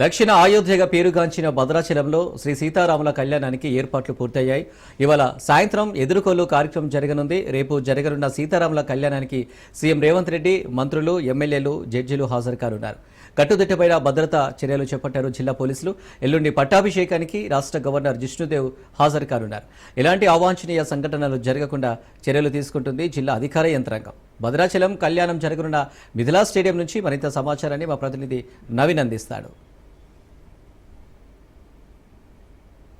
దక్షిణ అయోధ్యగా పేరుగాంచిన భద్రాచలంలో శ్రీ సీతారాముల కళ్యాణానికి ఏర్పాట్లు పూర్తయ్యాయి. ఇవాళ సాయంత్రం ఎదుర్కోలు కార్యక్రమం జరగనుంది. రేపు జరగనున్న సీతారాముల కళ్యాణానికి సీఎం రేవంత్ రెడ్డి మంత్రులు ఎమ్మెల్యేలు జడ్జిలు హాజరు కానున్నారు కట్టుదిట్టమైన భద్రతా చర్యలు చేపట్టారు జిల్లా పోలీసులు. ఎల్లుండి పట్టాభిషేకానికి రాష్ట్ర గవర్నర్ జిష్ణుదేవ్ హాజరు కానున్నారు ఎలాంటి అవాంఛనీయ సంఘటనలు జరగకుండా చర్యలు తీసుకుంటుంది జిల్లా అధికార యంత్రాంగం. భద్రాచలం కళ్యాణం జరగనున్న మిథిలా స్టేడియం నుంచి మరింత సమాచారాన్ని మా ప్రతినిధి నవీన్ అందిస్తాడు.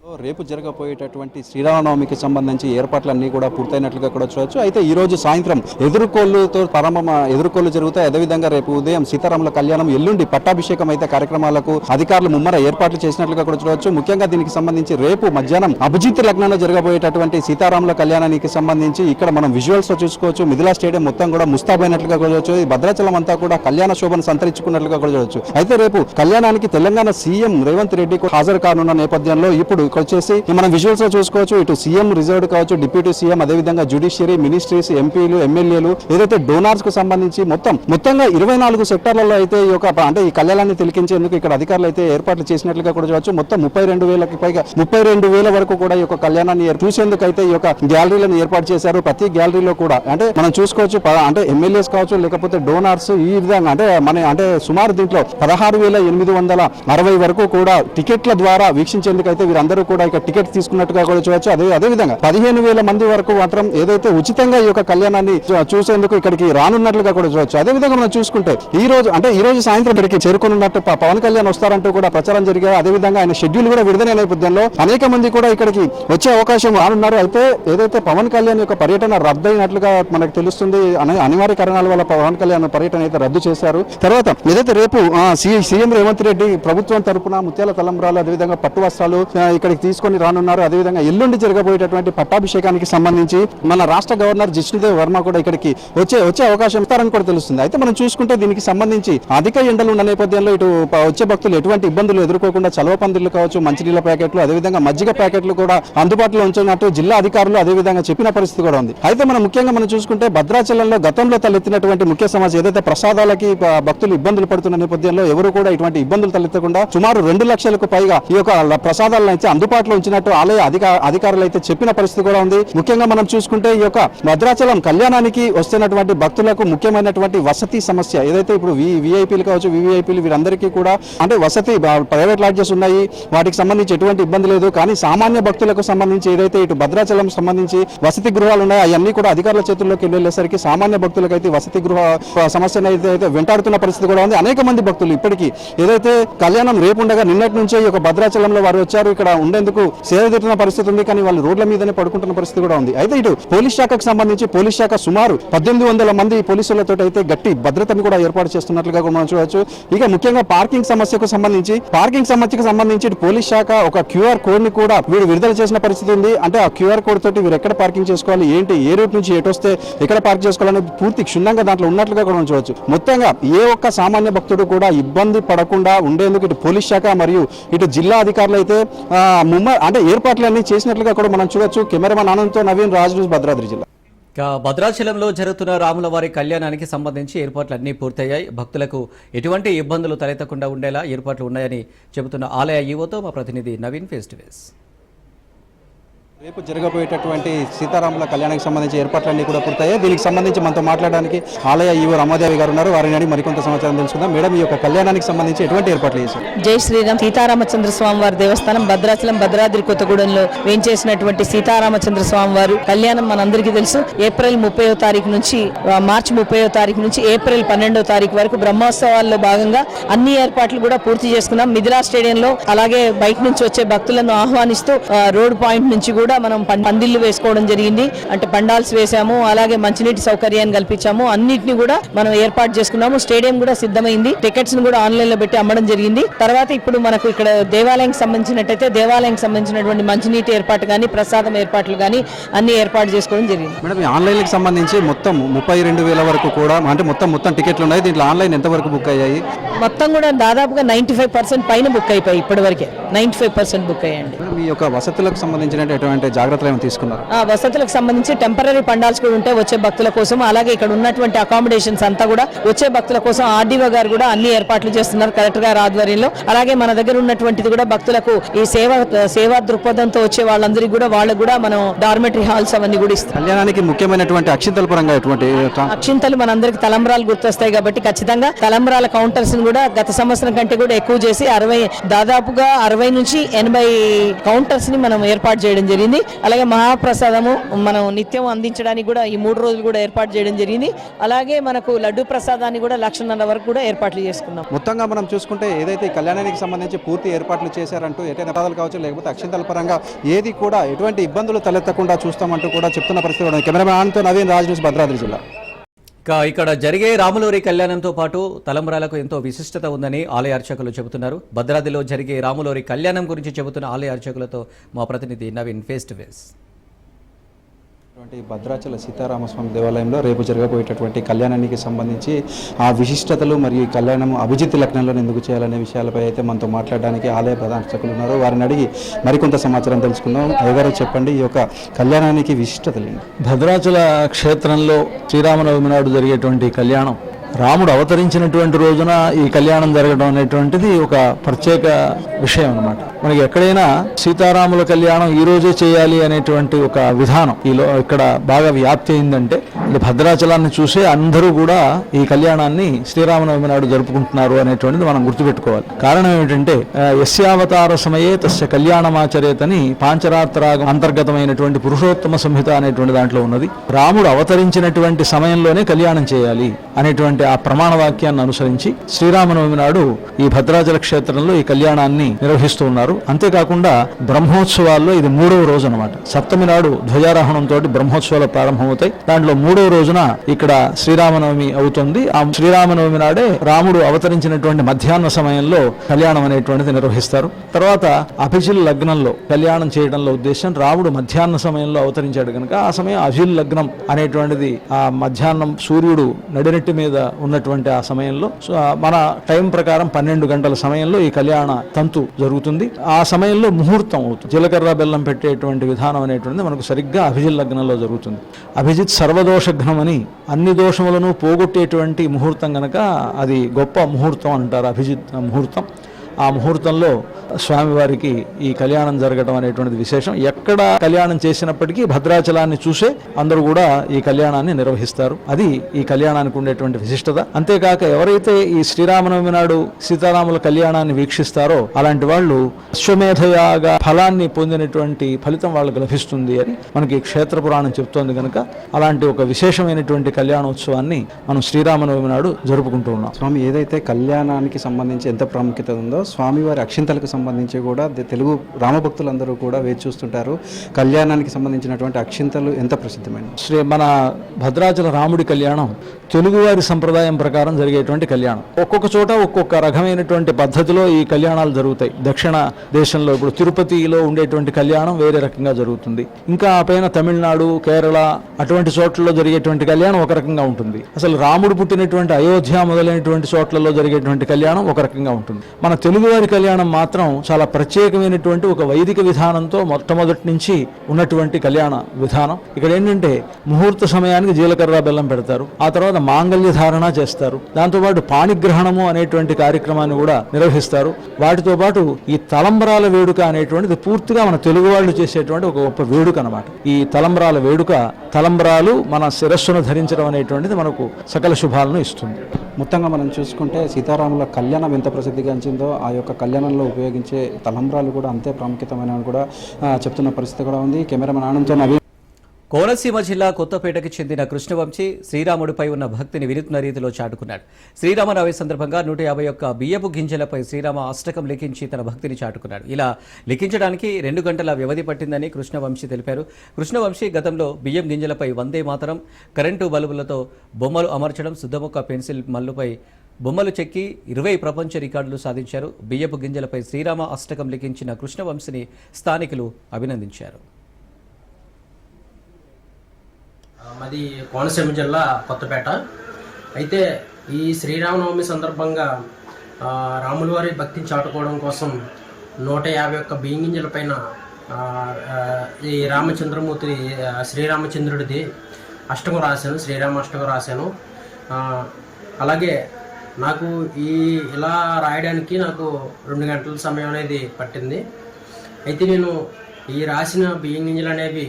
రేపు జరగబోయేటటువంటి శ్రీరామనవమికి సంబంధించి ఏర్పాట్లన్నీ కూడా పూర్తయినట్లుగా కూడా చూడొచ్చు. అయితే ఈ రోజు సాయంత్రం ఎదుర్కోళ్ళుతో ప్రారంభం ఎదుర్కోళ్ళు జరుగుతాయి. అదేవిధంగా రేపు ఉదయం సీతారాముల కళ్యాణం ఎల్లుండి పట్టాభిషేకం అయితే కార్యక్రమాలకు అధికారులు ముమ్మర ఏర్పాట్లు చేసినట్లుగా కూడా చూడొచ్చు. ముఖ్యంగా దీనికి సంబంధించి రేపు మధ్యాహ్నం అభిజిత్ లగ్నంలో జరగబోయేటటువంటి సీతారాముల కళ్యాణానికి సంబంధించి ఇక్కడ మనం విజువల్స్లో చూసుకోవచ్చు. మిథిలా స్టేడియం మొత్తం కూడా ముస్తాబైనట్లుగా కూడా చూడొచ్చు. భద్రాచలం అంతా కూడా కళ్యాణ శోభను సంతరించుకున్నట్లుగా కూడా చూడొచ్చు. అయితే రేపు కళ్యాణానికి తెలంగాణ సీఎం రేవంత్ రెడ్డి కూడా హాజరు కానున్న నేపథ్యంలో ఇప్పుడు ఇక్కడ వచ్చేసి మనం విజువల్స్లో చూసుకోవచ్చు ఇటు సీఎం రిజర్వ్డ్ కావచ్చు డిప్యూటీ సీఎం అదేవిధంగా జ్యుడిషియరీ మినిస్ట్రీస్ ఎంపీలు ఎమ్మెల్యేలు ఏదైతే డోనార్స్కు సంబంధించి మొత్తం మొత్తంగా ఇరవై నాలుగు సెక్టార్లలో అయితే ఈ యొక్క అంటే ఈ కళ్యాణాన్ని తెలికించేందుకు ఇక్కడ అధికారులు అయితే ఏర్పాట్లు చేసినట్లుగా కూడా చూడవచ్చు మొత్తం ముప్పై రెండు వేలకి పైగా ముప్పై రెండు వేల వరకు కూడా ఈ యొక్క కళ్యాణాన్ని చూసేందుకు అయితే ఈ యొక్క గ్యాలరీలను ఏర్పాటు చేశారు. ప్రతి గ్యాలరీలో కూడా అంటే మనం చూసుకోవచ్చు ప- అంటే ఎమ్మెల్యేస్ కావచ్చు లేకపోతే డోనార్స్ ఈ విధంగా అంటే మన అంటే సుమారు దీంట్లో పదహారు వేల ఎనిమిది వందల అరవై వరకు కూడా టికెట్ల ద్వారా వీక్షించేందుకు అయితే వీరందరూ కూడా ఇక టికెట్ తీసుకున్నట్టుగా కూడా చూడవచ్చు అదే అదే విధంగా పదిహేను వేల మంది వరకు మాత్రం ఏదైతే ఉచితంగా ఈ యొక్క కళ్యాణాన్ని చూసేందుకు ఇక్కడికి రానున్నట్లుగా కూడా చూడవచ్చు అదే విధంగా మనం చూసుకుంటే ఈ రోజు అంటే ఈ రోజు సాయంత్రం ఇక్కడికి చేరుకున్నట్టు పవన్ కళ్యాణ్ వస్తారంటూ కూడా ప్రచారం జరిగారు. అదే విధంగా ఆయన షెడ్యూల్ కూడా విడుదల నేపథ్యంలో అనేక మంది కూడా ఇక్కడికి వచ్చే అవకాశం రానున్నారు. అయితే ఏదైతే పవన్ కళ్యాణ్ యొక్క పర్యటన రద్దయినట్లుగా మనకు తెలుస్తుంది అనే అనివార్య కారణాల వల్ల పవన్ కళ్యాణ్ పర్యటన అయితే రద్దు చేశారు. తర్వాత ఏదైతే రేపు సీఎం రేవంత్ రెడ్డి ప్రభుత్వం తరపున ముత్యాల తలంబ్రాలు అదేవిధంగా పట్టు వస్త్రాలు ఇక్కడ ఇక్కడికి తీసుకొని రానున్నారు. అదేవిధంగా ఎల్లుండి జరగబోయేటటువంటి పట్టాభిషేకానికి సంబంధించి మన రాష్ట్ర గవర్నర్ జిష్ణుదేవ్ వర్మ కూడా ఇక్కడికి వచ్చే వచ్చే అవకాశం ఇస్తారని కూడా తెలుస్తుంది. అయితే మనం చూసుకుంటే దీనికి సంబంధించి అధిక ఎండలు ఉన్న నేపథ్యంలో ఇటు వచ్చే భక్తులు ఎటువంటి ఇబ్బందులు ఎదుర్కోకుండా చలవ పందులు కావచ్చు మంచినీళ్ళ ప్యాకెట్లు అదేవిధంగా మజ్జిగ ప్యాకెట్లు కూడా అందుబాటులో ఉంచినట్టు జిల్లా అధికారులు అదేవిధంగా చెప్పిన పరిస్థితి కూడా ఉంది. అయితే మనం ముఖ్యంగా మనం చూసుకుంటే భద్రాచలంలో గతంలో తలెత్తినటువంటి ముఖ్య సమస్య ఏదైతే ప్రసాదాలకి భక్తులు ఇబ్బందులు పడుతున్న నేపథ్యంలో ఎవరు కూడా ఇటువంటి ఇబ్బందులు తలెత్తకుండా సుమారు రెండు లక్షలకు పైగా ఈ యొక్క ప్రసాదాలను అయితే అందుబాటులో ఉంచినట్టు ఆలయ అధిక అధికారులు అయితే చెప్పిన పరిస్థితి కూడా ఉంది. ముఖ్యంగా మనం చూసుకుంటే ఈ యొక్క భద్రాచలం కళ్యాణానికి వస్తున్నటువంటి భక్తులకు ముఖ్యమైనటువంటి వసతి సమస్య. ఏదైతే ఇప్పుడు విఐపీలు కావచ్చు వివిఐపీలు వీరందరికీ కూడా అంటే వసతి ప్రైవేట్ లాడ్జెస్ ఉన్నాయి. వాటికి సంబంధించి ఎటువంటి ఇబ్బంది లేదు. కానీ సామాన్య భక్తులకు సంబంధించి ఏదైతే ఇటు భద్రాచలం సంబంధించి వసతి గృహాలు ఉన్నాయో అవన్నీ కూడా అధికారుల చేతుల్లోకి వెళ్ళేసరికి సామాన్య భక్తులకు అయితే వసతి గృహ సమస్యను అయితే వెంటాడుతున్న పరిస్థితి కూడా ఉంది. అనేక మంది భక్తులు ఇప్పటికీ ఏదైతే కళ్యాణం రేపు ఉండగా నిన్నటి నుంచే ఈ యొక్క భద్రాచలంలో వారు వచ్చారు. ఇక్కడ ఉండేందుకు సేవ తీరుతున్న పరిస్థితి ఉంది కానీ వాళ్ళు రోడ్ల మీదనే పడుకుంటున్న పరిస్థితి కూడా ఉంది. అయితే ఇటు పోలీస్ శాఖకు సంబంధించి పోలీస్ శాఖ సుమారు పద్దెనిమిది వందల మంది పోలీసులతో అయితే గట్టి భద్రతను కూడా ఏర్పాటు చేస్తున్నట్లుగా మనం చూడవచ్చు. ఇక ముఖ్యంగా పార్కింగ్ సమస్యకు సంబంధించి పార్కింగ్ సమస్యకు సంబంధించి ఇటు పోలీస్ శాఖ ఒక క్యూఆర్ కోడ్ని కూడా వీడు విడుదల చేసిన పరిస్థితి ఉంది. అంటే ఆ క్యూఆర్ కోడ్ తోటి వీరు ఎక్కడ పార్కింగ్ చేసుకోవాలి ఏంటి ఏ రూట్ నుంచి ఎటు వస్తే ఎక్కడ పార్క్ చేసుకోవాలని పూర్తి క్షుణ్ణంగా దాంట్లో ఉన్నట్లుగా కూడా చూడవచ్చు. మొత్తంగా ఏ ఒక్క సామాన్య భక్తుడు కూడా ఇబ్బంది పడకుండా ఉండేందుకు ఇటు పోలీస్ శాఖ మరియు ఇటు జిల్లా అధికారులు అయితే ముమ్మ అంటే ఏర్పాట్లన్నీ చేసినట్లుగా కూడా మనం చూడొచ్చు. కెమెరామన్ ఆనంద్తో నవీన్ రాజు భద్రాద్రి జిల్లా. భద్రాచలంలో జరుగుతున్న రాముల వారి కళ్యాణానికి సంబంధించి ఏర్పాట్లు అన్నీ పూర్తయ్యాయి. భక్తులకు ఎటువంటి ఇబ్బందులు తలెత్తకుండా ఉండేలా ఏర్పాట్లు ఉన్నాయని చెబుతున్న ఆలయ ఈవోతో మా ప్రతినిధి నవీన్ ఫేస్ టు ఫేస్ రేపు జరగబోయేటటువంటి సీతారాముల కళ్యాణానికి సంబంధించి ఏర్పాట్లన్నీ కూడా పూర్తయ్యాయి. దీనికి సంబంధించి మనతో మాట్లాడడానికి ఆలయ ఈవో రమాదేవి గారు ఉన్నారు. వారిని అడిగి మరికొంత సమాచారం తెలుసుకుందాం. మేడం ఈ యొక్క కళ్యాణానికి సంబంధించి ఎటువంటి ఏర్పాట్లు చేశారు? జై శ్రీరామ్. సీతారామచంద్ర స్వామి వారి దేవస్థానం భద్రాచలం భద్రాద్రి కొత్తగూడెంలో వేంచేసినటువంటి సీతారామచంద్ర స్వామి వారు కళ్యాణం మనందరికీ తెలుసు. ఏప్రిల్ ముప్పై తారీఖు నుంచి మార్చి ముప్పై తారీఖు నుంచి ఏప్రిల్ పన్నెండో తారీఖు వరకు బ్రహ్మోత్సవాల్లో భాగంగా అన్ని ఏర్పాట్లు కూడా పూర్తి చేసుకున్నాం. మిథిలా స్టేడియంలో అలాగే బయట నుంచి వచ్చే భక్తులను ఆహ్వానిస్తూ రోడ్ పాయింట్ నుంచి కూడా మనం పం- పందిళ్ళు వేసుకోవడం జరిగింది. అంటే పండాల్స్ వేసాము అలాగే మంచినీటి సౌకర్యాన్ని కల్పించాము. అన్నిటిని కూడా మనం ఏర్పాటు చేసుకున్నాము. స్టేడియం కూడా సిద్ధమైంది. టికెట్స్ను కూడా ఆన్లైన్లో పెట్టి అమ్మడం జరిగింది. తర్వాత ఇప్పుడు మనకు ఇక్కడ దేవాలయానికి సంబంధించినట్టయితే దేవాలయానికి సంబంధించినటువంటి మంచినీటి ఏర్పాటు కానీ ప్రసాదం ఏర్పాట్లు కానీ అన్ని ఏర్పాటు చేసుకోవడం జరిగింది. మేడం ఈ ఆన్లైన్కి సంబంధించి మొత్తం ముప్పై రెండు వేల వరకు కూడా అంటే మొత్తం మొత్తం టికెట్లు ఉన్నాయి. దీంట్లో ఆన్లైన్ ఎంతవరకు బుక్ అయ్యాయి? మొత్తం కూడా దాదాపుగా నైన్టీ ఫైవ్ పర్సెంట్ పైన బుక్ అయిపోయి ఇప్పటి వరకే నైన్టీ ఫైవ్ పర్సెంట్ బుక్ అయ్యండి ఈ యొక్క వసతులకు సంబంధించినటువంటి అంటే జాగ్రత్తలు ఏమైనా తీసుకున్నారు? ఆ వసతులకు సంబంధించి టెంపరీ పండాల్స్ కూడా ఉంటే వచ్చే భక్తుల కోసం అలాగే ఇక్కడ ఉన్నటువంటి అకామిడేషన్స్ అంతా కూడా వచ్చే భక్తుల కోసం ఆర్డీఓ గారు కూడా అన్ని ఏర్పాట్లు చేస్తున్నారు కలెక్టర్ గారి ఆధ్వర్యంలో. అలాగే మన దగ్గర ఉన్నటువంటిది కూడా భక్తులకు ఈ సేవ సేవా దృక్పథంతో వచ్చే వాళ్ళందరికీ కూడా వాళ్ళకు కూడా మనం డార్మెటరీ హాల్స్ అవన్నీ కూడా ఇస్తాం. కళ్యాణానికి ముఖ్యమైనటువంటి అక్షింతల పరంగా ఎటువంటి అక్షింతలు మనందరికి తలంబ్రాలు గుర్తొస్తాయి కాబట్టి ఖచ్చితంగా తలంబ్రాల కౌంటర్స్ కూడా గత సంవత్సరం కంటే కూడా ఎక్కువ చేసి అరవై దాదాపుగా అరవై నుంచి ఎనభై కౌంటర్స్ని మనం ఏర్పాటు చేయడం జరిగింది. అలాగే మహాప్రసాదము మనం నిత్యం అందించడానికి కూడా ఈ మూడు రోజులు కూడా ఏర్పాటు చేయడం జరిగింది. అలాగే మనకు లడ్డు ప్రసాదాన్ని కూడా లక్షన్నర వరకు కూడా ఏర్పాట్లు చేసుకున్నాం. మొత్తంగా మనం చూసుకుంటే ఏదైతే కళ్యాణానికి సంబంధించి పూర్తి ఏర్పాట్లు చేశారంటూ ఎటైనా పదాలు కావచ్చు లేకపోతే అక్షింతల పరంగా ఏది కూడా ఎటువంటి ఇబ్బందులు తలెత్తకుండా చూస్తామంటూ కూడా చెప్తున్న పరిస్థితి కెమెరామ్యాన్తో నవీన్ రాజ్ న్యూస్ భద్రాద్రి జిల్లా. ఇక్కడ జరిగే రాములూరి కళ్యాణంతో పాటు తలంబ్రాలకు ఎంతో విశిష్టత ఉందని ఆలయ అర్చకులు చెబుతున్నారు. భద్రాద్రిలో జరిగే రాములూరి కళ్యాణం గురించి చెబుతున్న ఆలయ అర్చకులతో మా ప్రతినిధి నవీన్ ఫేస్ టు ఫేస్ అటువంటి భద్రాచల సీతారామస్వామి దేవాలయంలో రేపు జరగబోయేటటువంటి కళ్యాణానికి సంబంధించి ఆ విశిష్టతలు మరియు ఈ కళ్యాణం అభిజిత్ లగ్నంలో ఎందుకు చేయాలనే విషయాలపై అయితే మనతో మాట్లాడడానికి ఆలయ ప్రధాన అర్చకులు ఉన్నారు వారిని అడిగి మరికొంత సమాచారం తెలుసుకుందాం. అయ్యగారు చెప్పండి ఈ యొక్క కళ్యాణానికి విశిష్టతలు భద్రాచల క్షేత్రంలో శ్రీరామనవమి నాడు జరిగేటువంటి కళ్యాణం రాముడు అవతరించినటువంటి రోజున ఈ కళ్యాణం జరగడం అనేటువంటిది ఒక ప్రత్యేక విషయం అన్నమాట. మనకి ఎక్కడైనా సీతారాముల కళ్యాణం ఈ రోజే చేయాలి అనేటువంటి ఒక విధానం ఈలో ఇక్కడ బాగా వ్యాప్తి అయిందంటే భద్రాచలాన్ని చూసే అందరూ కూడా ఈ కళ్యాణాన్ని శ్రీరామనవమి నాడు జరుపుకుంటున్నారు అనేటువంటిది మనం గుర్తుపెట్టుకోవాలి. కారణం ఏమిటంటే యశ్యావతార యస్యావతార సమయే తస్య కళ్యాణమాచరేతని పాంచరాత్రాగం అంతర్గతమైనటువంటి పురుషోత్తమ సంహిత అనేటువంటి దాంట్లో ఉన్నది. రాముడు అవతరించినటువంటి సమయంలోనే కళ్యాణం చేయాలి అనేటువంటి ఆ ప్రమాణ వాక్యాన్ని అనుసరించి శ్రీరామనవమి నాడు ఈ భద్రాచల క్షేత్రంలో ఈ కళ్యాణాన్ని నిర్వహిస్తూ ఉన్నారు. అంతేకాకుండా బ్రహ్మోత్సవాల్లో ఇది మూడవ రోజు అనమాట సప్తమి నాడు ధ్వజారోహణంతో బ్రహ్మోత్సవాలు ప్రారంభమవుతాయి. దాంట్లో మూడవ రోజున ఇక్కడ శ్రీరామనవమి అవుతుంది. ఆ శ్రీరామనవమి నాడే రాముడు అవతరించినటువంటి మధ్యాహ్న సమయంలో కళ్యాణం అనేటువంటిది నిర్వహిస్తారు. తర్వాత అభిజిల్ లగ్నంలో కళ్యాణం చేయడంలో ఉద్దేశం రాముడు మధ్యాహ్న సమయంలో అవతరించాడు కనుక ఆ సమయం అభిజిల్ లగ్నం అనేటువంటిది ఆ మధ్యాహ్నం సూర్యుడు నడినెట్టి మీద ఉన్నటువంటి ఆ సమయంలో. సో మన టైం ప్రకారం పన్నెండు గంటల సమయంలో ఈ కళ్యాణ తంతు జరుగుతుంది. ఆ సమయంలో ముహూర్తం అవుతుంది. జీలకర్ర బెల్లం పెట్టేటువంటి విధానం అనేటువంటిది మనకు సరిగ్గా అభిజిత్ లగ్నంలో జరుగుతుంది. అభిజిత్ సర్వదోషఘ్నం అని అన్ని దోషములను పోగొట్టేటువంటి ముహూర్తం గనక అది గొప్ప ముహూర్తం అంటారు అభిజిత్ ముహూర్తం. ఆ ముహూర్తంలో స్వామివారికి ఈ కళ్యాణం జరగడం అనేటువంటిది విశేషం. ఎక్కడ కళ్యాణం చేసినప్పటికీ భద్రాచలాన్ని చూసే అందరూ కూడా ఈ కళ్యాణాన్ని నిర్వహిస్తారు. అది ఈ కళ్యాణానికి ఉండేటువంటి విశిష్టత. అంతేకాక ఎవరైతే ఈ శ్రీరామనవమి నాడు సీతారాముల కళ్యాణాన్ని వీక్షిస్తారో అలాంటి వాళ్ళు అశ్వమేధయాగ ఫలాన్ని పొందినటువంటి ఫలితం వాళ్ళకు లభిస్తుంది అని మనకి క్షేత్ర పురాణం చెప్తోంది కనుక అలాంటి ఒక విశేషమైనటువంటి కళ్యాణోత్సవాన్ని మనం శ్రీరామనవమి నాడు జరుపుకుంటూ ఉన్నాం. స్వామి ఏదైతే కళ్యాణానికి సంబంధించి ఎంత ప్రాముఖ్యత ఉందో స్వామివారి అక్షింతలకు సంబంధించి కూడా తెలుగు రామభక్తులందరూ కూడా వేచి చూస్తుంటారు. కళ్యాణానికి సంబంధించినటువంటి అక్షింతలు ఎంత ప్రసిద్ధమైన శ్రీ మన భద్రాచల రాముడి కళ్యాణం తెలుగువారి సంప్రదాయం ప్రకారం జరిగేటువంటి కళ్యాణం. ఒక్కొక్క చోట ఒక్కొక్క రకమైనటువంటి పద్ధతిలో ఈ కళ్యాణాలు జరుగుతాయి. దక్షిణ దేశంలో ఇప్పుడు తిరుపతిలో ఉండేటువంటి కళ్యాణం వేరే రకంగా జరుగుతుంది. ఇంకా ఆ పైన తమిళనాడు కేరళ అటువంటి చోట్లలో జరిగేటువంటి కళ్యాణం ఒక రకంగా ఉంటుంది. అసలు రాముడు పుట్టినటువంటి అయోధ్య మొదలైనటువంటి చోట్లలో జరిగేటువంటి కళ్యాణం ఒక రకంగా ఉంటుంది. మన తెలుగువారి కళ్యాణం మాత్రం చాలా ప్రత్యేకమైనటువంటి ఒక వైదిక విధానంతో మొట్టమొదటి నుంచి ఉన్నటువంటి కళ్యాణ విధానం. ఇక్కడ ఏంటంటే ముహూర్త సమయానికి జీలకర్ర బెల్లం పెడతారు ఆ తర్వాత మాంగళ్య ధారణ చేస్తారు దాంతోపాటు పాణిగ్రహణము అనేటువంటి కార్యక్రమాన్ని కూడా నిర్వహిస్తారు. వాటితో పాటు ఈ తలంబరాల వేడుక అనేటువంటిది పూర్తిగా మన తెలుగు వాళ్ళు చేసేటువంటి ఒక గొప్ప వేడుక అనమాట ఈ తలంబరాల వేడుక తలంబరాలు మన శిరస్సును ధరించడం అనేటువంటిది మనకు సకల శుభాలను ఇస్తుంది. మొత్తంగా మనం చూసుకుంటే సీతారాముల కళ్యాణం ఎంత ప్రసిద్ధిగాంచిందో ఆ యొక్క కళ్యాణంలో ఉపయోగించే తలంబ్రాలు కూడా అంతే ప్రాముఖ్యతమైనవి కూడా చెప్తున్న పరిస్థితి కూడా ఉంది. కెమెరామెన్ ఆనంద్తో నవీన్. కోనసీమ జిల్లా కొత్తపేటకి చెందిన కృష్ణవంశీ శ్రీరాముడిపై ఉన్న భక్తిని వినూత్న రీతిలో చాటుకున్నాడు. శ్రీరామనవమి సందర్భంగా నూట యాభై ఒక్క బియ్యపు గింజలపై శ్రీరామ అష్టకం లిఖించి తన భక్తిని చాటుకున్నాడు. ఇలా లిఖించడానికి రెండు గంటల వ్యవధి పట్టిందని కృష్ణవంశీ తెలిపారు. కృష్ణవంశీ గతంలో బియ్యం గింజలపై వందే మాతరం కరెంటు బల్బులతో బొమ్మలు అమర్చడం శుద్ధముక్క పెన్సిల్ మల్లుపై బొమ్మలు చెక్కి ఇరవై ప్రపంచ రికార్డులు సాధించారు. బియ్యపు గింజలపై శ్రీరామ అష్టకం లిఖించిన కృష్ణవంశిని స్థానికులు అభినందించారు. మాది కోనసీమ జిల్లా కొత్తపేట. అయితే ఈ శ్రీరామనవమి సందర్భంగా రాములవారి రాముల వారి భక్తిని చాటుకోవడం కోసం నూట యాభై ఒక్క బియ్యం గింజల పైన ఈ రామచంద్రమూర్తి శ్రీరామచంద్రుడిది అష్టకం రాశాను శ్రీరామ అష్టకం రాశాను అలాగే నాకు ఈ ఇలా రాయడానికి నాకు రెండు గంటల సమయం అనేది పట్టింది. అయితే నేను ఈ రాసిన బియ్యం గింజలు అనేవి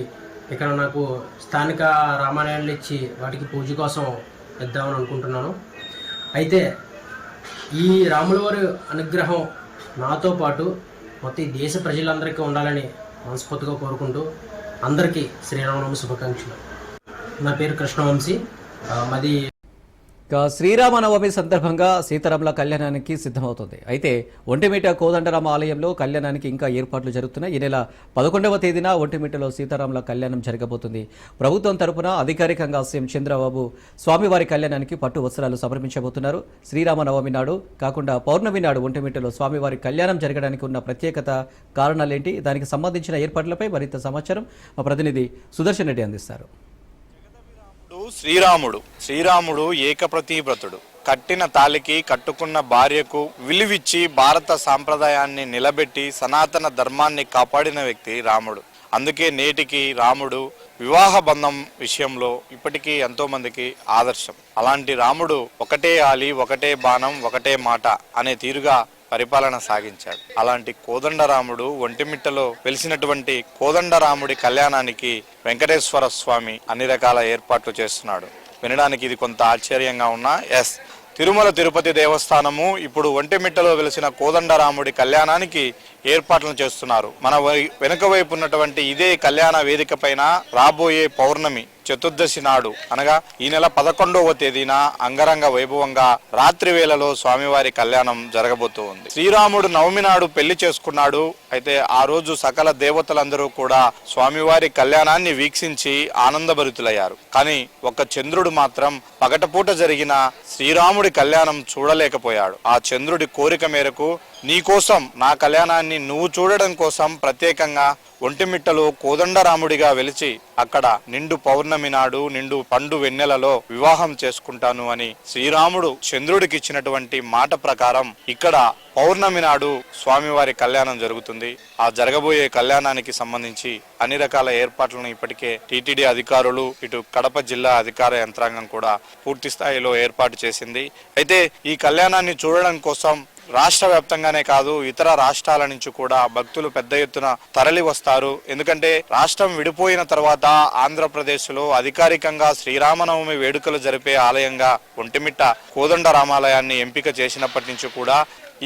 ఇక్కడ నాకు స్థానిక రామాలయాలు ఇచ్చి వాటికి పూజ కోసం ఇద్దామని అనుకుంటున్నాను. అయితే ఈ రాములవారి అనుగ్రహం నాతో పాటు మొత్తం ఈ దేశ ప్రజలందరికీ ఉండాలని మనస్ఫూర్తిగా కోరుకుంటూ అందరికీ శ్రీరామనవమి శుభాకాంక్షలు. నా పేరు కృష్ణవంశీ. మాది ఇక శ్రీరామనవమి సందర్భంగా సీతారాముల కళ్యాణానికి సిద్ధమవుతుంది. అయితే ఒంటిమిట కోదండరామ ఆలయంలో కళ్యాణానికి ఇంకా ఏర్పాట్లు జరుగుతున్నాయి. ఈ నెల పదకొండవ తేదీన ఒంటిమిటలో సీతారాముల కళ్యాణం జరగబోతుంది. ప్రభుత్వం తరపున అధికారికంగా సీఎం చంద్రబాబు స్వామివారి కళ్యాణానికి పట్టు వస్త్రాలు సమర్పించబోతున్నారు. శ్రీరామనవమి నాడు కాకుండా పౌర్ణమి నాడు ఒంటిమిటలో స్వామివారి కళ్యాణం జరగడానికి ఉన్న ప్రత్యేకత కారణాలేంటి? దానికి సంబంధించిన ఏర్పాట్లపై మరింత సమాచారం మా ప్రతినిధి సుదర్శన్ రెడ్డి అందిస్తారు. రాముడు శ్రీరాముడు. శ్రీరాముడు ఏకప్రతివ్రతుడు. కట్టిన తాలికి కట్టుకున్న భార్యకు విలువిచ్చి భారత సాంప్రదాయాన్ని నిలబెట్టి సనాతన ధర్మాన్ని కాపాడిన వ్యక్తి రాముడు. అందుకే నేటికి రాముడు వివాహ బంధం విషయంలో ఇప్పటికీ ఎంతో మందికి ఆదర్శం. అలాంటి రాముడు ఒకటే ఆలి ఒకటే బాణం ఒకటే మాట అనే తీరుగా పరిపాలన సాగించాడు. అలాంటి కోదండరాముడు ఒంటిమిట్టలో వెలిసినటువంటి కోదండరాముడి కళ్యాణానికి వెంకటేశ్వర స్వామి అన్ని రకాల ఏర్పాట్లు చేస్తున్నాడు. వినడానికి ఇది కొంత ఆశ్చర్యంగా ఉన్నా ఎస్ తిరుమల తిరుపతి దేవస్థానము ఇప్పుడు ఒంటిమిట్టలో వెలిసిన కోదండరాముడి కళ్యాణానికి ఏర్పాట్లను చేస్తున్నారు. మన వై- వెనుక వైపు ఉన్నటువంటి ఇదే కళ్యాణ వేదిక పైన రాబోయే పౌర్ణమి చతుర్దశి నాడు. అనగా ఈ నెల పదకొండవ తేదీన అంగరంగ వైభవంగా రాత్రి వేళలో స్వామివారి కళ్యాణం జరగబోతూ ఉంది. శ్రీరాముడు నవమి నాడు పెళ్ళి చేసుకున్నాడు. అయితే ఆ రోజు సకల దేవతలందరూ కూడా స్వామివారి కళ్యాణాన్ని వీక్షించి ఆనందభరితులయ్యారు. కానీ ఒక చంద్రుడు మాత్రం పగటపూట జరిగిన శ్రీరాముడి కళ్యాణం చూడలేకపోయాడు. ఆ చంద్రుడి కోరిక మేరకు నీ కోసం నా కళ్యాణాన్ని నువ్వు చూడడం కోసం ప్రత్యేకంగా ఒంటిమిట్టలో కోదండరాముడిగా వెలిచి అక్కడ నిండు పౌర్ణమి నాడు నిండు పండు వెన్నెలలో వివాహం చేసుకుంటాను అని శ్రీరాముడు చంద్రుడికి ఇచ్చినటువంటి మాట ప్రకారం ఇక్కడ పౌర్ణమి నాడు స్వామివారి కళ్యాణం జరుగుతుంది. ఆ జరగబోయే కళ్యాణానికి సంబంధించి అన్ని రకాల ఏర్పాట్లను ఇప్పటికే టీటీడీ అధికారులు ఇటు కడప జిల్లా అధికార యంత్రాంగం కూడా పూర్తి స్థాయిలో ఏర్పాటు చేసింది. అయితే ఈ కళ్యాణాన్ని చూడడం కోసం రాష్ట్ర వ్యాప్తంగానే కాదు ఇతర రాష్ట్రాల నుంచి కూడా భక్తులు పెద్ద ఎత్తున తరలి వస్తారు. ఎందుకంటే రాష్ట్రం విడిపోయిన తర్వాత ఆంధ్రప్రదేశ్లో అధికారికంగా శ్రీరామనవమి వేడుకలు జరిపే ఆలయంగా ఒంటిమిట్ట కోదండ రామాలయాన్ని ఎంపిక చేసినప్పటి నుంచి కూడా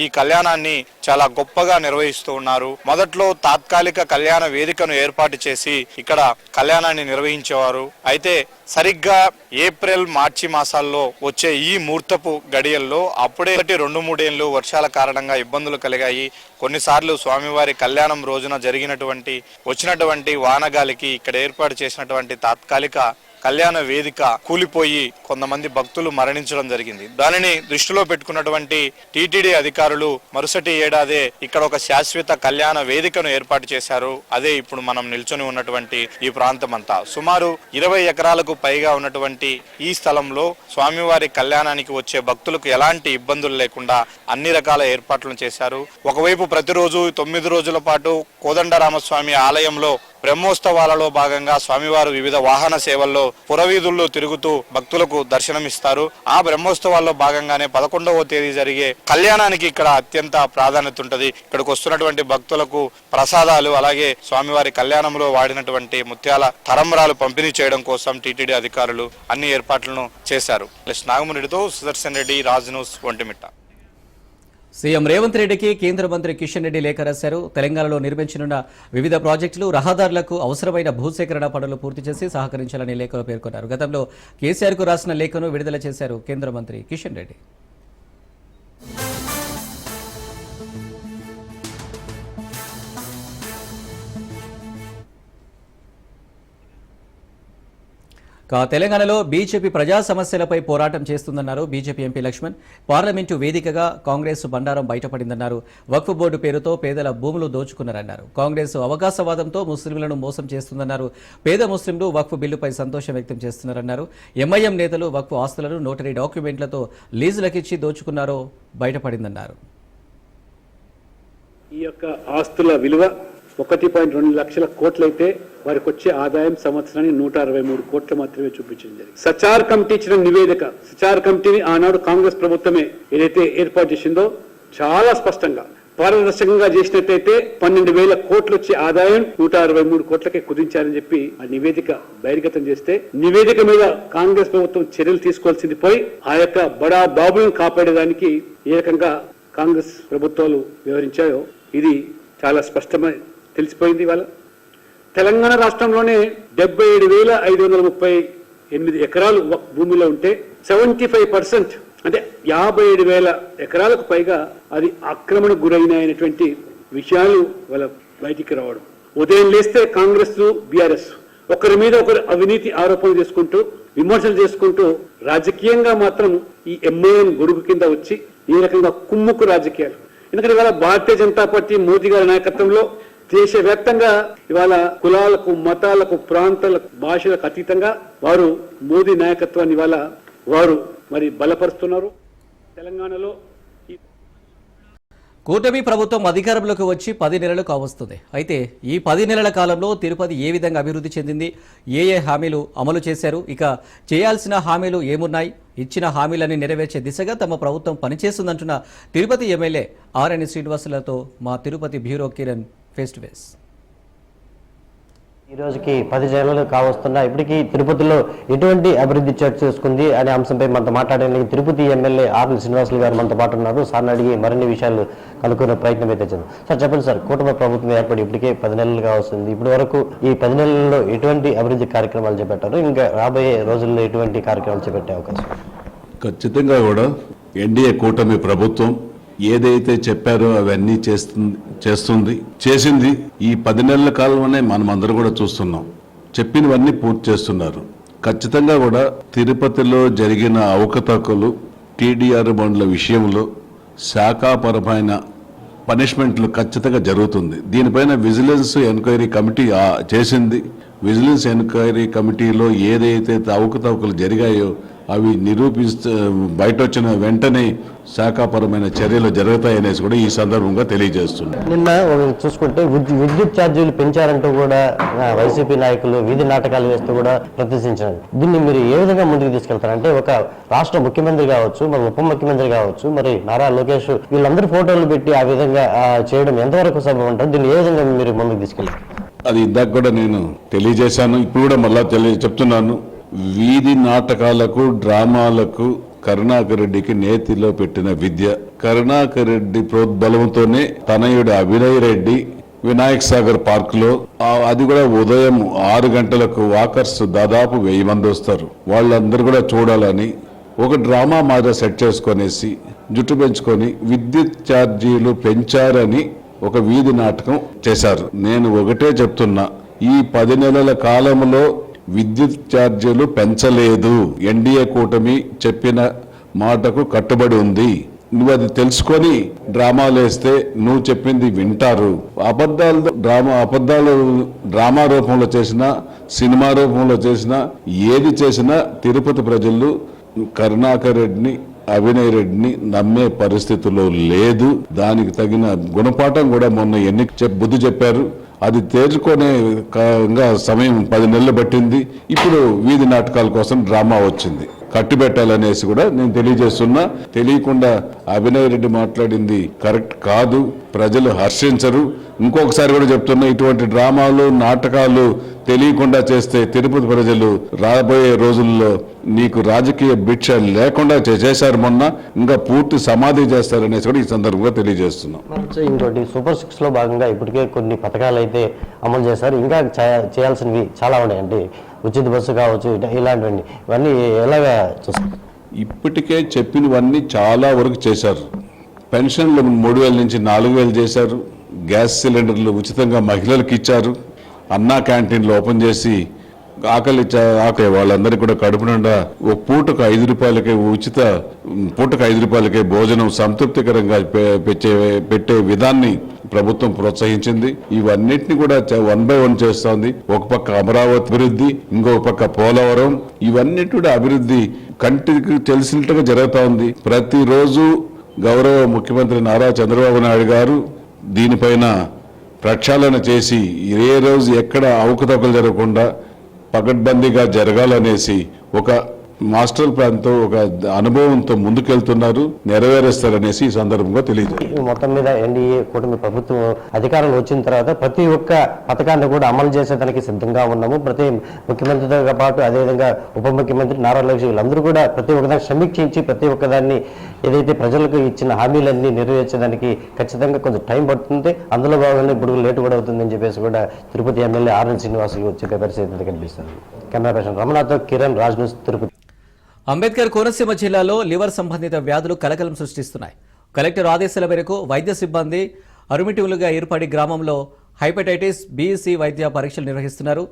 ఈ కళ్యాణాన్ని చాలా గొప్పగా నిర్వహిస్తూ ఉన్నారు. మొదట్లో తాత్కాలిక కళ్యాణ వేదికను ఏర్పాటు చేసి ఇక్కడ కళ్యాణాన్ని నిర్వహించేవారు. అయితే సరిగ్గా ఏప్రిల్ మార్చి మాసాల్లో వచ్చే ఈ ముహూర్తపు గడియల్లో అప్పుడే ఒకటి రెండు మూడేళ్ళు వర్షాల కారణంగా ఇబ్బందులు కలిగాయి. కొన్నిసార్లు స్వామివారి కళ్యాణం రోజున జరిగినటువంటి వచ్చినటువంటి వానగాలికి ఇక్కడ ఏర్పాటు చేసినటువంటి తాత్కాలిక కళ్యాణ వేదిక కూలిపోయి కొంతమంది భక్తులు మరణించడం జరిగింది. దానిని దృష్టిలో పెట్టుకున్నటువంటి టీటీడీ అధికారులు మరుసటి ఏడాదే ఇక్కడ ఒక శాశ్వత కళ్యాణ వేదికను ఏర్పాటు చేశారు. అదే ఇప్పుడు మనం నిల్చొని ఉన్నటువంటి ఈ ప్రాంతం అంతా సుమారు ఇరవై ఎకరాలకు పైగా ఉన్నటువంటి ఈ స్థలంలో స్వామివారి కళ్యాణానికి వచ్చే భక్తులకు ఎలాంటి ఇబ్బందులు లేకుండా అన్ని రకాల ఏర్పాట్లను చేశారు. ఒకవైపు ప్రతిరోజు తొమ్మిది రోజుల పాటు కోదండరామస్వామి ఆలయంలో బ్రహ్మోత్సవాలలో భాగంగా స్వామివారు వివిధ వాహన సేవల్లో పురవీధుల్లో తిరుగుతూ భక్తులకు దర్శనమిస్తారు. ఆ బ్రహ్మోత్సవాల్లో భాగంగానే పదకొండవ తేదీ జరిగే కళ్యాణానికి ఇక్కడ అత్యంత ప్రాధాన్యత ఉంటుంది. ఇక్కడికి వస్తున్నటువంటి భక్తులకు ప్రసాదాలు అలాగే స్వామివారి కళ్యాణంలో వాడినటువంటి ముత్యాల తరంబరాలు పంపిణీ చేయడం కోసం టీటీడీ అధికారులు అన్ని ఏర్పాట్లను చేశారు. ఎస్ నాగమురెడ్డితో సుదర్శన్ రెడ్డి రాజ్ న్యూస్ ఒంటిమిట్ట. సీఎం రేవంత్ రెడ్డికి కేంద్ర మంత్రి కిషన్ రెడ్డి లేఖ రాశారు. తెలంగాణలో నిర్మించనున్న వివిధ ప్రాజెక్టులు రహదారులకు అవసరమైన భూసేకరణ పనులు పూర్తి చేసి సహకరించాలని లేఖలో పేర్కొన్నారు. గతంలో కేసీఆర్కు రాసిన లేఖను విడుదల చేశారు కేంద్ర మంత్రి కిషన్ రెడ్డి. తెలంగాణలో బీజేపీ ప్రజా సమస్యలపై పోరాటం చేస్తుందన్నారు బీజేపీ ఎంపీ లక్ష్మణ్. పార్లమెంటు వేదికగా కాంగ్రెస్ బండారం బయటపడిందన్నారు. వక్ఫ్ బోర్డు పేరుతో పేదల భూములు దోచుకున్నారన్నారు. కాంగ్రెస్ అవకాశవాదంతో ముస్లింలను మోసం చేస్తుందన్నారు. పేద ముస్లింలు వక్ఫ్ బిల్లుపై సంతోషం వ్యక్తం చేస్తున్నారన్నారు. ఎంఐఎం నేతలు వక్ఫ్ ఆస్తులను నోటరీ డాక్యుమెంట్లతో లీజులకిచ్చి దోచుకున్నారో బయటపడిందన్నారు. ఈ యొక్క ఆస్తుల విలువ ఒకటి పాయింట్ రెండు లక్షల కోట్లయితే వారికి వచ్చే ఆదాయం సంవత్సరానికి నూట అరవై మూడు కోట్లు మాత్రమే చూపించడం జరిగింది. సచార్ కమిటీ ఇచ్చిన నివేదిక సచార్ కమిటీని ఆనాడు కాంగ్రెస్ ప్రభుత్వమే ఏదైతే ఏర్పాటు చేసిందో చాలా స్పష్టంగా పారదర్శకంగా చేసినట్టయితే పన్నెండు వేల కోట్లు వచ్చే ఆదాయం నూట అరవై మూడు కోట్లకే కుదించారని చెప్పి ఆ నివేదిక బహిర్గతం చేస్తే నివేదిక మీద కాంగ్రెస్ ప్రభుత్వం చర్యలు తీసుకోవాల్సింది పోయి ఆ యొక్క బడా బాబులను కాపాడేదానికి ఏ రకంగా కాంగ్రెస్ ప్రభుత్వాలు వివరించాయో ఇది చాలా స్పష్టమై తెలిసిపోయింది ఇవాళ. తెలంగాణ రాష్ట్రంలోనే డెబ్బై ఏడు వేల ఐదు వందల ముప్పై ఎనిమిది ఎకరాలు భూమిలో ఉంటే సెవెంటీ ఫైవ్ పర్సెంట్ అంటే యాభై ఏడు వేల ఎకరాలకు పైగా అది ఆక్రమణకు గురైనటువంటి విషయాలు వాళ్ళ బయటికి రావడం. ఉదయం లేస్తే కాంగ్రెస్ బీఆర్ఎస్ ఒకరి మీద ఒకరు అవినీతి ఆరోపణలు చేసుకుంటూ విమర్శలు చేసుకుంటూ రాజకీయంగా మాత్రం ఈ ఎంఏఎన్ గొడుగు కింద వచ్చి ఈ రకంగా కుమ్ముకు రాజకీయాలు. ఎందుకంటే ఇవాళ భారతీయ జనతా పార్టీ మోదీ గారి నాయకత్వంలో దేశవ్యాప్తంగా ఇవాళ కులాలకు మతాలకు ప్రాంతాలకు భాషలకు అతీతంగా వారు మోదీ నాయకత్వాన్ని ఇవాళ వారు మరి బలపరుస్తున్నారు. తెలంగాణలో కూటమి ప్రభుత్వం అధికారంలోకి వచ్చి పది నెలలు కావస్తుంది. అయితే ఈ పది నెలల కాలంలో తిరుపతి ఏ విధంగా అభివృద్ధి చెందింది? ఏ ఏ హామీలు అమలు చేశారు? ఇక చేయాల్సిన హామీలు ఏమున్నాయి? ఇచ్చిన హామీలని నెరవేర్చే దిశగా తమ ప్రభుత్వం పనిచేస్తుందంటున్న తిరుపతి ఎమ్మెల్యే ఆర్ఎన్ శ్రీనివాసులతో మా Tirupati bureau Kiran face to face ఈ రోజుకి పది నెలలు కావస్తున్నా ఇప్పటికీ తిరుపతిలో ఎటువంటి అభివృద్ధి చర్చ చేసుకుంది అనే అంశంపై మనతో మాట్లాడడానికి తిరుపతి ఎమ్మెల్యే ఆర్ఎల్ శ్రీనివాసులు గారు మనతో పాటు ఉన్నారు. సార్ని అడిగి మరిన్ని విషయాలు కనుక్కునే ప్రయత్నం అయితే చేద్దాం. సార్ చెప్పండి సార్ కుటుంబ ప్రభుత్వం ఏర్పడి ఇప్పటికే పది నెలలు కావస్తుంది. ఇప్పటి వరకు ఈ పది నెలల్లో ఎటువంటి అభివృద్ధి కార్యక్రమాలు చేపట్టారు? ఇంకా రాబోయే రోజుల్లో ఎటువంటి కార్యక్రమాలు చేపట్టే అవకాశం? ఖచ్చితంగా కూడా ఎన్డీఏ కూటమి ప్రభుత్వం ఏదైతే చెప్పారో అవన్నీ చేస్తుంది చేస్తుంది చేసింది ఈ పది నెలల కాలంలోనే మనం అందరూ కూడా చూస్తున్నాం. చెప్పినవన్నీ పూర్తి చేస్తున్నారు. ఖచ్చితంగా కూడా తిరుపతిలో జరిగిన అవకతవకలు టీడీఆర్ బండ్ల విషయంలో శాఖాపరమైన పనిష్మెంట్లు ఖచ్చితంగా జరుగుతుంది. దీనిపైన విజిలెన్స్ ఎంక్వైరీ కమిటీ చేసింది. విజిలెన్స్ ఎంక్వైరీ కమిటీలో ఏదైతే అవకతవకలు జరిగాయో అవి నిరూపిస్తూ బయట వచ్చిన వెంటనే శాఖాపరమైన చర్యలు జరుగుతాయనేసి కూడా ఈ సందర్భంగా తెలియజేస్తుంది నిన్న చూసుకుంటే విద్యు- విద్యుత్ ఛార్జీలు పెంచారంటూ కూడా వైసీపీ నాయకులు వీధి నాటకాలు వేస్తూ కూడా ప్రదర్శించారు. దీన్ని మీరు ఏ విధంగా ముందుకు తీసుకెళ్తారు? అంటే ఒక రాష్ట్ర ముఖ్యమంత్రి కావచ్చు మరి ఉప ముఖ్యమంత్రి కావచ్చు మరి నారా లోకేష్ వీళ్ళందరూ ఫోటోలు పెట్టి ఆ విధంగా చేయడం ఎంతవరకు సభ ఉంటుంది దీన్ని ఏ విధంగా మీరు ముందుకు తీసుకెళ్తారు? అది ఇందాక కూడా నేను తెలియజేశాను ఇప్పుడు కూడా మళ్ళా తెలియ చెప్తున్నాను. వీధి నాటకాలకు డ్రామాలకు కరుణాకర్ రెడ్డికి నేతిలో పెట్టిన విద్య. కరుణాకర్ రెడ్డి ప్రోద్బలంతోనే తనయుడు అభినయ్ రెడ్డి వినాయక్ సాగర్ పార్క్లో అది కూడా ఉదయం ఆరు గంటలకు వాకర్స్ దాదాపు వెయ్యి మంది వస్తారు. వాళ్ళందరూ కూడా చూడాలని ఒక డ్రామా మాదిరి సెట్ చేసుకొనేసి జుట్టు పెంచుకొని విద్యుత్ ఛార్జీలు పెంచారని ఒక వీధి నాటకం చేశారు. నేను ఒకటే చెప్తున్నా ఈ పది నెలల కాలంలో విద్యుత్ ఛార్జీలు పెంచలేదు. ఎన్డీఏ కూటమి చెప్పిన మాటకు కట్టుబడి ఉంది. నువ్వు అది తెలుసుకొని డ్రామాలు వేస్తే నువ్వు చెప్పింది వింటారు. అబద్ధాలు డ్రామా అబద్ధాలు డ్రామా రూపంలో చేసినా సినిమా రూపంలో చేసినా ఏది చేసినా తిరుపతి ప్రజలు కరుణాకర్ రెడ్డిని అభినయ్ రెడ్డిని నమ్మే పరిస్థితిలో లేదు. దానికి తగిన గుణపాఠం కూడా మొన్న ఎన్ని చెప్- బుద్ధి చెప్పారు. అది తేర్చుకునే సమయం పది నెలలు పట్టింది. ఇప్పుడు వీధి నాటకాల కోసం డ్రామా వచ్చింది. కట్టుబెట్టాలనేసి కూడా నేను తెలియజేస్తున్నా. తెలియకుండా అభినయ్ రెడ్డి మాట్లాడింది కరెక్ట్ కాదు. ప్రజలు హర్షించరు. ఇంకొకసారి కూడా చెప్తున్నా ఇటువంటి డ్రామాలు నాటకాలు తెలియకుండా చేస్తే తిరుపతి ప్రజలు రాబోయే రోజుల్లో నీకు రాజకీయ భిక్ష లేకుండా చే- చేశారు మొన్న ఇంకా పూర్తి సమాధి చేస్తారనేసి కూడా ఈ సందర్భంగా తెలియజేస్తున్నాం. ఇంకోటి సూపర్ సిక్స్లో భాగంగా ఇప్పటికే కొన్ని పథకాలు అయితే అమలు చేశారు ఇంకా చేయాల్సినవి చాలా ఉన్నాయి అంటే ఉచిత బస్సు కావచ్చు ఇలాంటివన్నీ. ఇవన్నీ ఎలాగా చూస్తారు ఇప్పటికే చెప్పినవన్నీ చాలా వరకు చేశారు. పెన్షన్లు మూడు వేల నుంచి నాలుగు వేలు చేశారు. గ్యాస్ సిలిండర్లు ఉచితంగా మహిళలకు ఇచ్చారు. అన్నా క్యాంటీన్లు ఓపెన్ చేసి ఆకలి ఆకలి వాళ్ళందరికీ కూడా కడుపు నిండా ఒక పూటకు ఐదు రూపాయలకే ఉచిత పూటకు ఐదు రూపాయలకే భోజనం సంతృప్తికరంగా పె- పెట్టే పెట్టే విధాన్ని ప్రభుత్వం ప్రోత్సహించింది. ఇవన్నిటిని కూడా వన్ బై వన్ చేస్తోంది. ఒక పక్క అమరావతి అభివృద్ధి ఇంకొక పక్క పోలవరం. ఇవన్నీ కూడా అభివృద్ధి కంటికి తెలిసినట్టుగా జరుగుతూ ఉంది ప్రతిరోజు గౌరవ ముఖ్యమంత్రి నారా చంద్రబాబు నాయుడు గారు దీనిపైన ప్రక్షాళన చేసి ఏ రోజు ఎక్కడ అవకతవకలు జరగకుండా పకడ్బందీగా జరగాలనేసి ఒక మాస్టర్ ప్లాన్తో ఒక అనుభవంతో ముందుకెళ్తున్నారు నెరవేరుస్తారనేసి ఈ సందర్భంగా తెలియజేస్తారు మొత్తం మీద ఎన్డీఏ కూటమి ప్రభుత్వం అధికారంలో వచ్చిన తర్వాత ప్రతి ఒక్క పథకాన్ని కూడా అమలు చేసేదానికి సిద్ధంగా ఉన్నాము. ప్రతి ముఖ్యమంత్రితో పాటు అదేవిధంగా ఉప ముఖ్యమంత్రి నారా లోకేష్ వీళ్ళందరూ కూడా ప్రతి ఒక్కదాన్ని సమీక్షించి ప్రతి ఒక్కదాన్ని ఏదైతే ప్రజలకు ఇచ్చిన హామీలన్నీ నెరవేర్చడానికి ఖచ్చితంగా కొంచెం టైం పడుతుంది. అందులో భాగంగా ఇప్పుడు లేటు కూడా అవుతుందని చెప్పేసి కూడా తిరుపతి ఎమ్మెల్యే ఆర్ఎన్ శ్రీనివాసులు చెప్పే పరిస్థితి కనిపిస్తుంది. కెమెరా పర్సన్ రమణాతో కిరణ్ రాజ్ న్యూస్ తిరుపతి. అంబేద్కర్ కోనసీమ జిల్లాలో లివర్ సంబంధిత వ్యాధులు కలకలం సృష్టిస్తున్నాయి. కలెక్టర్ ఆదేశాల మేరకు వైద్య సిబ్బంది అరుమిటివులుగా ఏర్పడి గ్రామంలో హైపటైటిస్ బీఈసీ వైద్య పరీక్షలు నిర్వహిస్తున్నారు.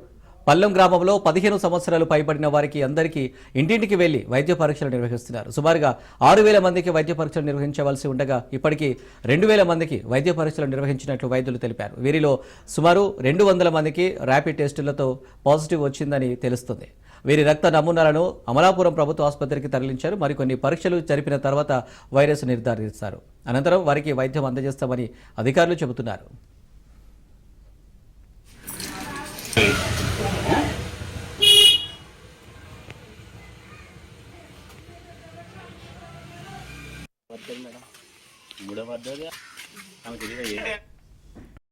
పల్లెం గ్రామంలో పదిహేను సంవత్సరాలు పైబడిన వారికి అందరికీ ఇంటింటికి వెళ్ళి వైద్య పరీక్షలు నిర్వహిస్తున్నారు. సుమారుగా ఆరు వేల మందికి వైద్య పరీక్షలు నిర్వహించవలసి ఉండగా ఇప్పటికీ రెండు వేల మందికి వైద్య పరీక్షలు నిర్వహించినట్లు వైద్యులు తెలిపారు. వీరిలో సుమారు రెండు వందల మందికి ర్యాపిడ్ టెస్టులతో పాజిటివ్ వచ్చిందని తెలుస్తుంది. వీరి రక్త నమూనాలను అమలాపురం ప్రభుత్వ ఆసుపత్రికి తరలించారు. మరికొన్ని పరీక్షలు జరిపిన తర్వాత వైరస్ నిర్ధారిస్తారు. అనంతరం వారికి వైద్యం అందజేస్తామని అధికారులు చెబుతున్నారు. మూడో పద్ధతి. ఆమె తెలియదు.